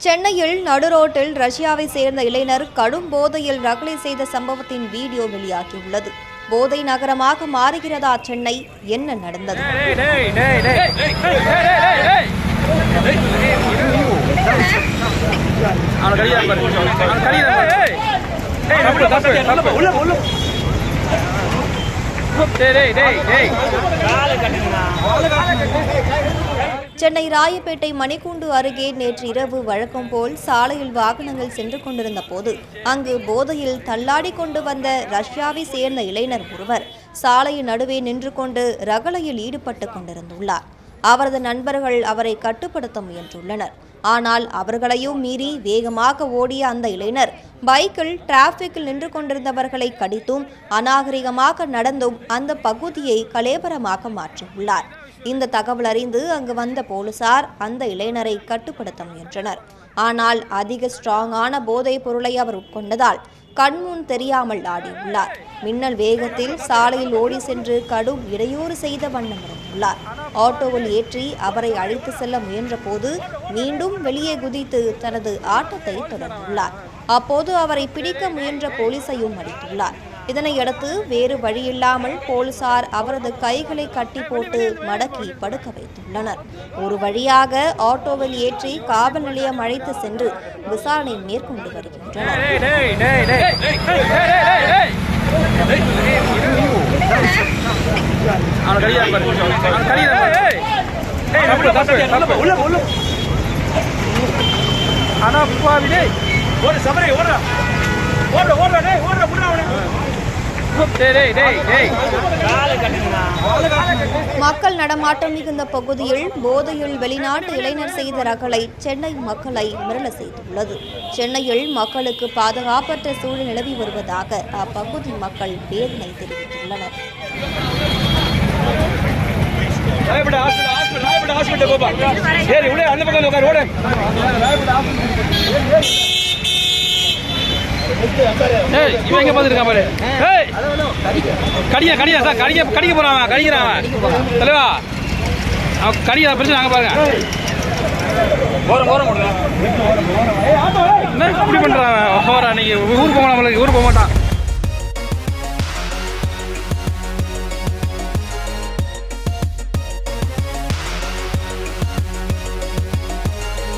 சென்னையில் நடுரோட்டில் ரஷ்யாவை சேர்ந்த இளைஞர் கடும் போதையில் ரகளை செய்த சம்பவத்தின் வீடியோ வெளியாகியுள்ளது போதை நகரமாக மாறுகிறதா சென்னை என்ன நடந்தது டேய் டேய் டேய் சென்னை ராயப்பேட்டை மணிக்கூண்டு அருகே நேற்று இரவு வழக்கம் போல் சாலையில் வாகனங்கள் சென்று கொண்டிருந்த போது அங்கு போதையில் தள்ளாடி கொண்டு வந்த ரஷ்யாவை சேர்ந்த இளைஞர் ஒருவர் சாலையின் நடுவே நின்று கொண்டு ரகளையில் ஈடுபட்டு கொண்டிருந்துள்ளார். அவரது நண்பர்கள் அவரை கட்டுப்படுத்த முயன்றுள்ளனர். ஆனால் அவர்களையும் மீறி வேகமாக ஓடிய அந்த இளைஞர் பைக்கில் டிராஃபிக்கில் நின்று கொண்டிருந்தவர்களை கடித்தும் அநாகரிகமாக நடந்தும் அந்த பகுதியை கலேபரமாக மாற்றியுள்ளார். இந்த தகவல் அறிந்து அங்கு வந்த போலீசார் அந்த இளைஞரை கட்டுப்படுத்த முயன்றனர். ஆனால் அதிக ஸ்ட்ராங்கான போதைப் பொருளை அவர் உட்கொண்டதால் கண்முன் தெரியாமல் ஆடியுள்ளார். மின்னல் வேகத்தில் சாலையில் ஓடி சென்று கடும் இடையூறு செய்த வண்ணம் இருந்துள்ளார் ஆட்டோவில் ஏற்றி அவரை அழைத்து செல்ல முயன்றபோது மீண்டும் வெளியே குதித்து தனது ஆட்டத்தை தொடர்ந்துள்ளார். அப்போது அவரை பிடிக்க முயன்ற போலீசையும் அடித்துள்ளார். இதனையடுத்து வேறு வழியில்லாமல் போலீசார் அவரது கைகளை கட்டி போட்டு மடக்கி படுக்க வைத்துள்ளனர் ஒரு வழியாக ஆட்டோவில் ஏற்றி காவல் நிலையம் அழைத்து சென்று விசாரணை மேற்கொண்டு வருகின்றனர் டேய் டேய் டேய் டேய் மக்கள் நடமாட்டம் மிகுந்த பகுதியில் போதையில் வெளிநாட்டு இளைஞர் செய்த ரகளை சென்னை மக்களை மிரள செய்துள்ளது. சென்னையில் மக்களுக்கு பாதுகாப்பற்ற சூழல் நிலவி வருவதாக அப்பகுதி மக்கள் வேதனை தெரிவித்துள்ளனர். ஹாஸ்பிடல் போப்பா. சரி உள்ள அந்த பக்கம் உட்காரு ஓடு. ஏய் இவன் எங்க பாத்துருக்கான் பாரு. ஏய் கடியா கடியா சார் கடிக்க கடிக்க போறான் அவன் கடிக்கிறான் அவன். தலைவா அவன் பிரச்சனை பாருங்க. ஓரம் ஓரம் என்ன இப்படி பண்றான் அவன்? ஓரா நீங்க ஊருக்கு போக நம்மளுக்கு ஊருக்கு போக மாட்டான்.